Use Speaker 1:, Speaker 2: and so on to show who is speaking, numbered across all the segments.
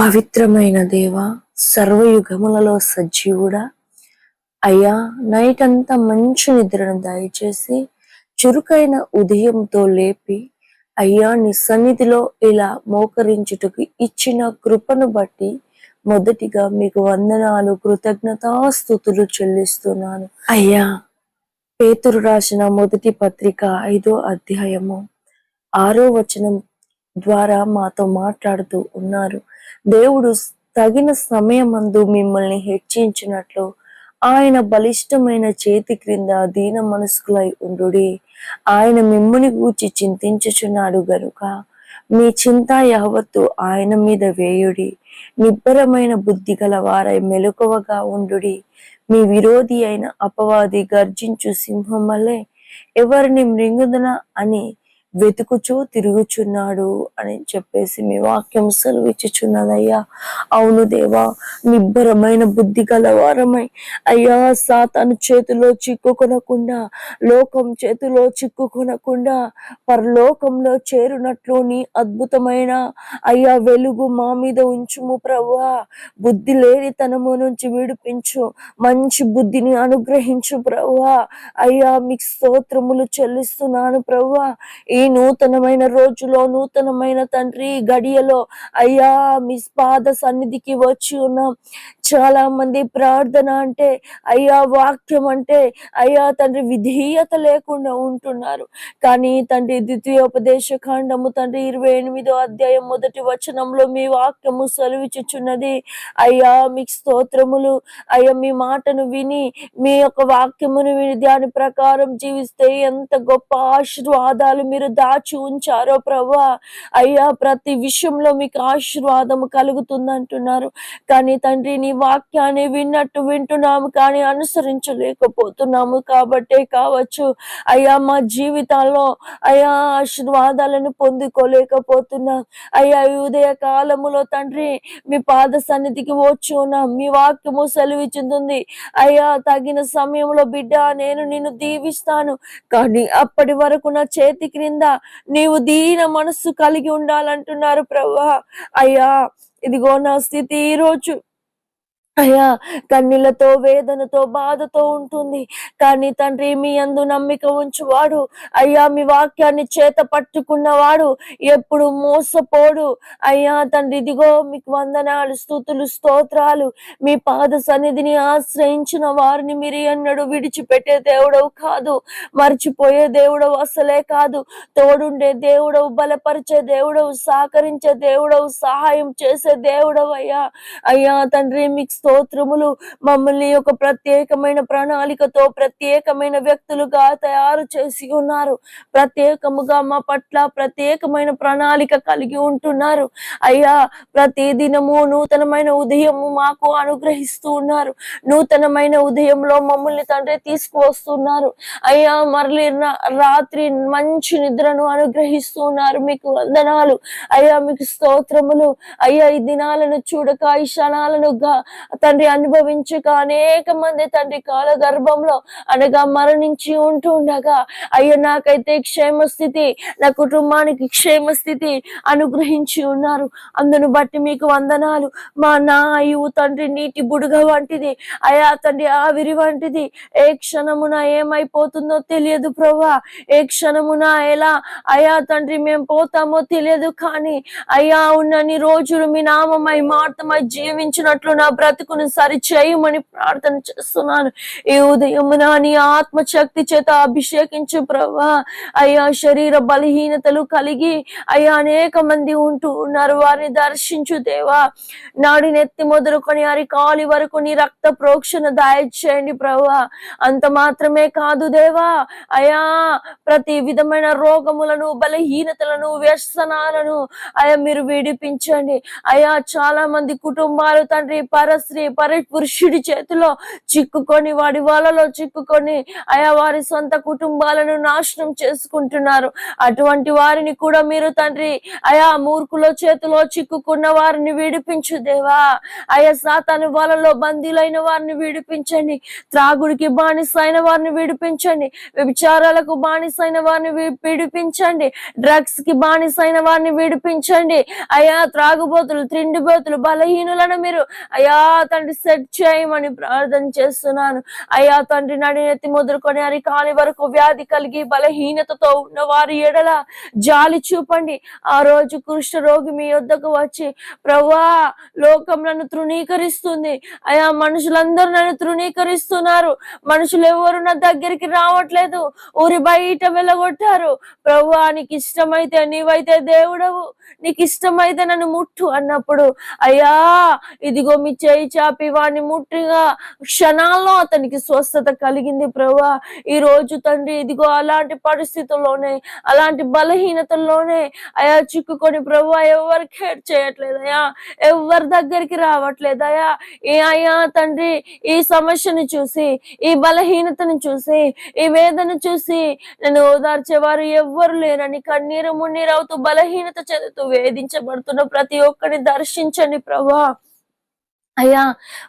Speaker 1: పవిత్రమైన దేవ సర్వయుగములలో సజీవుడా. అయ్యా నైట్ అంతా మంచి నిద్రను దయచేసి చురుకైన ఉదయంతో లేపి అయ్యా నీ సన్నిధిలో ఇలా మోకరించుటకు ఇచ్చిన కృపను బట్టి మొదటిగా మీకు వందనాలు కృతజ్ఞతాస్థుతులు చెల్లిస్తున్నాను. అయ్యా పేతురు రాసిన మొదటి పత్రిక ఐదో అధ్యాయము ఆరో వచనం ద్వారా మాతో మాట్లాడుతూ ఉన్నారు. దేవుడు తగిన సమయమందు మిమ్మల్ని హెచ్చించినట్లు ఆయన బలిష్టమైన చేతి క్రింద దీన మనసుకులై ఉండుడి. ఆయన మిమ్ముని గూర్చి చింతించుచున్నాడు గనుక మీ చింత యావత్తు ఆయన మీద వేయుడి. నిబ్బరమైన బుద్ధి గల వారై మెలకువగా ఉండుడి. మీ విరోధి అయిన అపవాది గర్జించు సింహం వల్లే ఎవరిని మృంగుదన అని వెతుకుచూ తిరుగుచున్నాడు అని చెప్పేసి మీ వాక్యం సెలవిచ్చుచున్నదయ్యా. అవును దేవా నిబ్బరమైన బుద్ధి గలవారమై. అయ్యా సాతాను చేతిలో చిక్కుకొనకుండా లోకం చేతిలో చిక్కుకొనకుండా పరలోకంలో చేరునట్లు నీ అద్భుతమైన అయ్యా వెలుగు మా మీద ఉంచుము ప్రభా బుద్ధి లేని తనము నుంచి విడిపించు మంచి బుద్ధిని అనుగ్రహించు ప్రభా అయ్యా మీకు స్తోత్రములు చెల్లిస్తున్నాను ప్రభా ఈ ఈ నూతనమైన రోజులో నూతనమైన తండ్రి గడియలో అయ్యా మీ పాద సన్నిధికి వచ్చి ఉన్నాం. చాలా మంది ప్రార్థన అంటే అయ్యా వాక్యం అంటే అయ్యా తండ్రి విధేయత లేకుండా ఉంటున్నారు. కానీ తండ్రి ద్వితీయోపదేశ కాండము తండ్రి ఇరవై ఎనిమిదో అధ్యాయం మొదటి వచనంలో మీ వాక్యము సెలవిచ్చుచున్నది. అయ్యా మీకు స్తోత్రములు. అయ్యా మీ మాటను విని మీ యొక్క వాక్యమును విని దాని ప్రకారం జీవిస్తే ఎంత గొప్ప ఆశీర్వాదాలు మీరు దాచి ఉంచారో ప్రభా. అయ్యా ప్రతి విషయంలో మీకు ఆశీర్వాదము కలుగుతుంది అంటున్నారు కానీ తండ్రి నీ వాక్యాన్ని విన్నట్టు వింటున్నాము కానీ అనుసరించలేకపోతున్నాము కాబట్టే కావచ్చు. అయ్యా మా జీవితాల్లో అయ్యా ఆశీర్వాదాలను పొందుకోలేకపోతున్నాం. అయ్యా ఉదయ కాలములో తండ్రి మీ పాద సన్నిధికి వచ్చి ఉన్నాం మీ వాక్యము సెలవిచ్చుతుంది. అయ్యా తగిన సమయంలో బిడ్డ నేను నిన్ను దీవిస్తాను. కానీ అప్పటి వరకు నా చేతి క్రింద నీవు దీన మనస్సు కలిగి ఉండాలంటున్నారు ప్రభా అయ్యా ఇదిగో నా స్థితి ఈ రోజు. అయ్యా కన్నీళ్ళతో వేదనతో బాధతో ఉంటుంది. కానీ తండ్రి మీ అందు నమ్మిక ఉంచువాడు. అయ్యా మీ వాక్యాన్ని చేత పట్టుకున్నవాడు ఎప్పుడు మోసపోడు. అయ్యా తండ్రి ఇదిగో మీకు వందనాలు స్థుతులు స్తోత్రాలు. మీ పాద సన్నిధిని ఆశ్రయించిన వారిని మీరు ఎన్నడూ విడిచిపెట్టే దేవుడవు కాదు. మర్చిపోయే దేవుడవు అసలే కాదు. తోడుండే దేవుడవు బలపరిచే దేవుడవు సహకరించే దేవుడవు సహాయం చేసే దేవుడవు అయ్యా. అయ్యా తండ్రి మీకు స్తోత్రములు మమ్మల్ని ఒక ప్రత్యేకమైన ప్రణాళికతో ప్రత్యేకమైన వ్యక్తులుగా తయారు చేసి ఉన్నారు. ప్రత్యేకముగా మా పట్ల ప్రత్యేకమైన ప్రణాళిక కలిగి ఉంటున్నారు. అయ్యా ప్రతి దినము నూతనమైన ఉదయము మాకు అనుగ్రహిస్తూ ఉన్నారు. నూతనమైన ఉదయంలో మమ్మల్ని తండ్రి తీసుకువస్తున్నారు. అయ్యా మరలి రాత్రి మంచి నిద్రను అనుగ్రహిస్తూ ఉన్నారు. మీకు వందనాలు. అయ్యా మీకు స్తోత్రములు. అయ్యా ఈ దినాలను చూడక ఈ క్షణాలను గా- తండ్రి అనుభవించక అనేక మంది తండ్రి కాల గర్భంలో అనగా మరణించి ఉంటూ ఉండగా అయ్యా నాకైతే క్షేమ స్థితి నా కుటుంబానికి క్షేమ స్థితి అనుగ్రహించి ఉన్నారు. అందును బట్టి మీకు వందనాలు. మా నాయు తండ్రి నీటి బుడుగ వంటిది. అయా తండ్రి ఆవిరి వంటిది. ఏ క్షణమున ఏమైపోతుందో తెలియదు ప్రభా. ఏ క్షణమున ఎలా అయా తండ్రి మేము పోతామో తెలియదు కానీ అయ్యా ఉన్నన్ని రోజులు మీ నామమై మార్తమై జీవించినట్లు నా బ్రత బ్రతుకును సరి చేయమని ప్రార్థన చేస్తున్నాను. ఈ ఉదయం నీ ఆత్మశక్తి చేత అభిషేకించు ప్రభా. అయ్యా శరీర బలహీనతలు కలిగి అయ్యా అనేక మంది ఉంటూ ఉన్నారు. వారిని దర్శించు దేవా. నాడి నెత్తి మొదలుకొని అరి కాలి వరకు నీ రక్త ప్రోక్షణ దయచేయండి ప్రభా. అంత మాత్రమే కాదు దేవా. అయా ప్రతి విధమైన రోగములను బలహీనతలను వ్యసనాలను అయా మీరు విడిపించండి. అయా చాలా మంది కుటుంబాలు తండ్రి పరస్ స్త్రీ పరి పురుషుడి చేతిలో చిక్కుకొని వాడి వాళ్ళలో చిక్కుకొని అయా వారి సొంత కుటుంబాలను నాశనం చేసుకుంటున్నారు. అటువంటి వారిని కూడా మీరు తండ్రి అయా మూర్ఖుల చేతిలో చిక్కుకున్న వారిని విడిపించు దేవా. అయా సాతాను వాళ్ళలో బందీలైన వారిని విడిపించండి. త్రాగుడికి బానిస అయిన వారిని విడిపించండి. విచారాలకు బానిస అయిన వారిని విడిపించండి. డ్రగ్స్కి బానిస అయిన వారిని విడిపించండి. అయా త్రాగుబోతులు తిండిబోతులు బలహీనులను మీరు అయా తండ్రి సెట్ చేయమని ప్రార్థన చేస్తున్నాను. అయ్యా తండ్రి నడినెత్తి మొదలుకొని అరికాలి వరకు వ్యాధి కలిగి బలహీనతతో ఉన్న వారి ఎడల జాలి చూపండి. ఆ రోజు కృష్ణ రోగి మీ వద్దకు వచ్చి ప్రభా లోకం నన్ను తృణీకరిస్తుంది. అయా మనుషులందరూ నన్ను తృణీకరిస్తున్నారు. మనుషులు ఎవరు నా దగ్గరికి రావట్లేదు. ఊరి బయట వెళ్ళగొట్టారు ప్రభు నీకు ఇష్టమైతే నీవైతే దేవుడవు. నీకు ఇష్టమైతే నన్ను ముట్టు అన్నప్పుడు అయ్యా ఇదిగో మీ చేయి చాపి వాడిని ముట్టిగా క్షణాల్లో అతనికి స్వస్థత కలిగింది ప్రభా. ఈ రోజు తండ్రి ఇదిగో అలాంటి పరిస్థితుల్లోనే అలాంటి బలహీనతల్లోనే అయా చిక్కుకొని ప్రభు ఎవరు కేర్ చేయట్లేదయా ఎవరి దగ్గరికి రావట్లేదయా ఏ అయ్యా తండ్రి ఈ సమస్యను చూసి ఈ బలహీనతను చూసి ఈ వేదన చూసి నన్ను ఓదార్చేవారు ఎవ్వరు లేరని కన్నీరు మున్నీరు అవుతూ బలహీనత చెందుతూ వేధించబడుతున్న ప్రతి ఒక్కరిని దర్శించండి ప్రభా. అయ్యా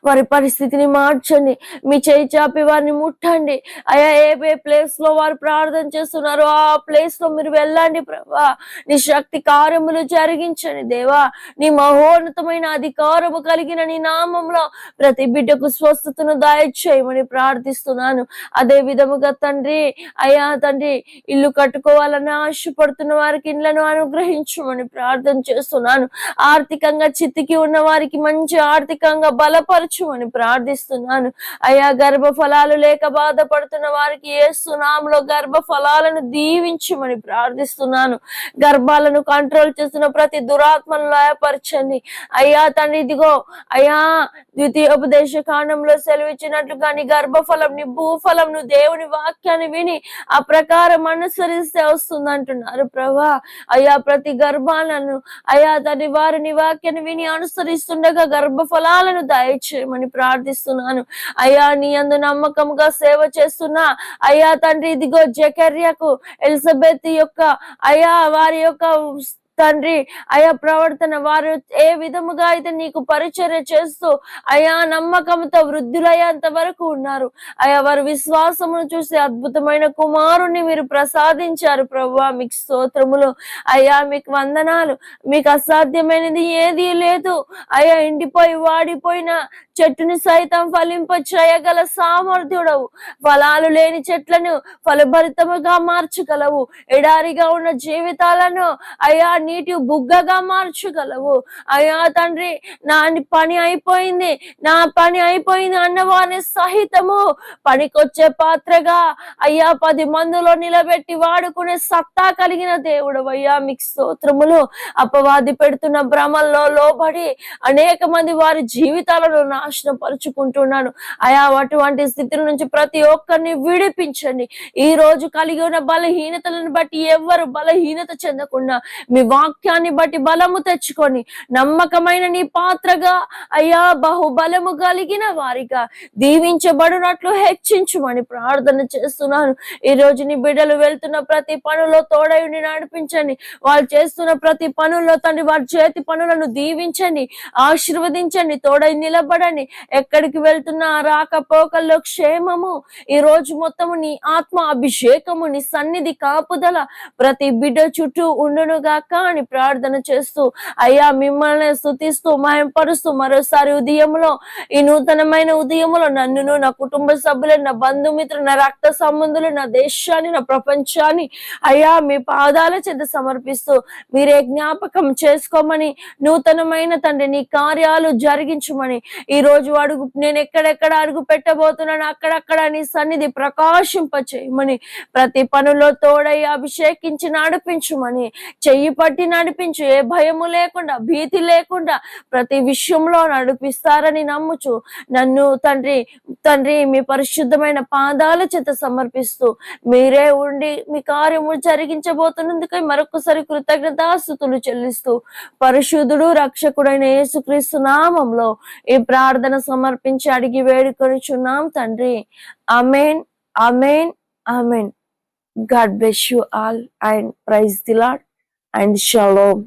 Speaker 1: వారి పరిస్థితిని మార్చండి. మీ చేయి చాపి వారిని ముట్టండి. అయ్యా ఏ ఏ ప్లేస్లో వారు ప్రార్థన చేస్తున్నారో ఆ ప్లేస్లో మీరు వెళ్ళండి ప్రభా. నీ శక్తి కార్యములు జరిగించండి దేవా. నీ మహోన్నతమైన అధికారము కలిగిన నీ నామంలో ప్రతి బిడ్డకు స్వస్థతను దయచేయమని ప్రార్థిస్తున్నాను. అదే విధముగా తండ్రి అయ్యా తండ్రి ఇల్లు కట్టుకోవాలని ఆశపడుతున్న వారికి ఇళ్ళను అనుగ్రహించమని ప్రార్థన చేస్తున్నాను. ఆర్థికంగా చితికి ఉన్న వారికి మంచి ఆర్థికంగా బలపరచుమని ప్రార్థిస్తున్నాను. అయా గర్భ ఫలాలు లేక బాధపడుతున్న వారికి ఏసునామలో గర్భ ఫలాలను దీవించమని ప్రార్థిస్తున్నాను. గర్భాలను కంట్రోల్ చేస్తున్న ప్రతి దురాత్మను లయపరచండి. అయ్యా తండ్రి ఇదిగో అయ్యా ద్వితీయోపదేశ కాండంలో సెలవిచ్చినట్లు కానీ గర్భఫలం నీ భూఫలం నువ్వు దేవుని వాక్యాన్ని విని ఆ ప్రకారం అనుసరిస్తే వస్తుంది అంటున్నారు ప్రభా. అయ్యా ప్రతి గర్భాలను అయ్యా తండ్రి వారిని వాక్యాన్ని విని అనుసరిస్తుండగా గర్భఫలాలను దయచేయమని ప్రార్థిస్తున్నాను. అయ్యా నీ అందు నమ్మకంగా సేవ చేస్తున్నా. అయ్యా తండ్రి ఇదిగో జకర్యకు ఎలిజబెత్ యొక్క అయ్యా వారి యొక్క తండ్రి అయా ప్రవర్తన వారు ఏ విధముగా అయితే నీకు పరిచర్య చేస్తూ అయా నమ్మకంతో వృద్ధులయ్యేంత వరకు ఉన్నారు. అయా వారి విశ్వాసమును చూసి అద్భుతమైన కుమారుణ్ణి మీరు ప్రసాదించారు ప్రభు మీకు స్తోత్రములు అయ్యా మీకు వందనాలు మీకు అసాధ్యమైనది ఏది లేదు. అయ్యా ఎండిపోయి వాడిపోయిన చెట్టుని సైతం ఫలింప చేయగల సామర్థ్యుడవు. ఫలాలు లేని చెట్లను ఫలభరితముగా మార్చగలవు. ఎడారిగా ఉన్న జీవితాలను అయా నీటి బుగ్గగా మార్చగలవు. అయ్యా తండ్రి నా పని అయిపోయింది నా పని అయిపోయింది అన్నవారిని సహితము పనికొచ్చే పాత్రగా అయ్యా పది మందిలో నిలబెట్టి వాడుకునే సత్తా కలిగిన దేవుడు అయ్యా. మీకు స్తోత్రములు. అపవాది పెడుతున్న భ్రమల్లో లోబడి అనేక మంది వారి జీవితాలను నాశనం పరుచుకుంటున్నాను అయా అటువంటి స్థితి నుంచి ప్రతి ఒక్కరిని విడిపించండి. ఈ రోజు కలిగి ఉన్న బలహీనతలను బట్టి ఎవరు బలహీనత చెందకుండా మీ వాక్యాన్ని బట్టి బలము తెచ్చుకొని నమ్మకమైన నీ పాత్రగా అయ్యా బహుబలము కలిగిన వారిగా దీవించబడినట్లు హెచ్చించుమని ప్రార్థన చేస్తున్నాను. ఈ రోజు నీ బిడ్డలు వెళ్తున్న ప్రతి పనులో తోడయుని నడిపించండి. వాళ్ళు చేస్తున్న ప్రతి పనుల్లో తండ్రి వారి చేతి పనులను దీవించండి ఆశీర్వదించండి తోడై నిలబడండి. ఎక్కడికి వెళ్తున్నా రాకపోకల్లో క్షేమము. ఈ రోజు మొత్తము నీ ఆత్మ అభిషేకము నీ సన్నిధి కాపుదల ప్రతి బిడ్డ చుట్టూ ఉండును గాక అని ప్రార్థన చేస్తూ అయ్యా మిమ్మల్ని స్థుతిస్తూ మయంపరుస్తూ మరోసారి ఉదయంలో ఈ నూతనమైన ఉదయంలో నన్నును నా కుటుంబ సభ్యులను నా బంధుమిత్రులు నా రక్త సంబంధులు నా దేశాన్ని నా ప్రపంచాన్ని అయ్యా మీ పాదాల చేత సమర్పిస్తూ మీరే జ్ఞాపకం చేసుకోమని నూతనమైన తండ్రి నీ కార్యాలు జరిగించమని ఈ రోజు అడుగు నేను ఎక్కడెక్కడ అడుగు పెట్టబోతున్నాను అక్కడక్కడ నీ సన్నిధి ప్రకాశింప చేయమని ప్రతి పనులో తోడై అభిషేకించి నడిపించుమని చెయ్యి బట్టి నడిపించు ఏ భయము లేకుండా భీతి లేకుండా ప్రతి విషయంలో నడిపిస్తారని నమ్ముచు నన్ను తండ్రి తండ్రి మీ పరిశుద్ధమైన పాదాల చేత సమర్పిస్తూ మీరే ఉండి మీ కార్యము జరిగించబోతున్నందుకై మరొకసారి కృతజ్ఞతాస్థుతులు చెల్లిస్తూ పరిశుద్ధుడు రక్షకుడైన యేసుక్రీస్తు నామంలో ఈ ప్రార్థన సమర్పించి అడిగి వేడుకొనిచున్నాం తండ్రి. Amen amen amen God bless you all and praise the Lord and shalom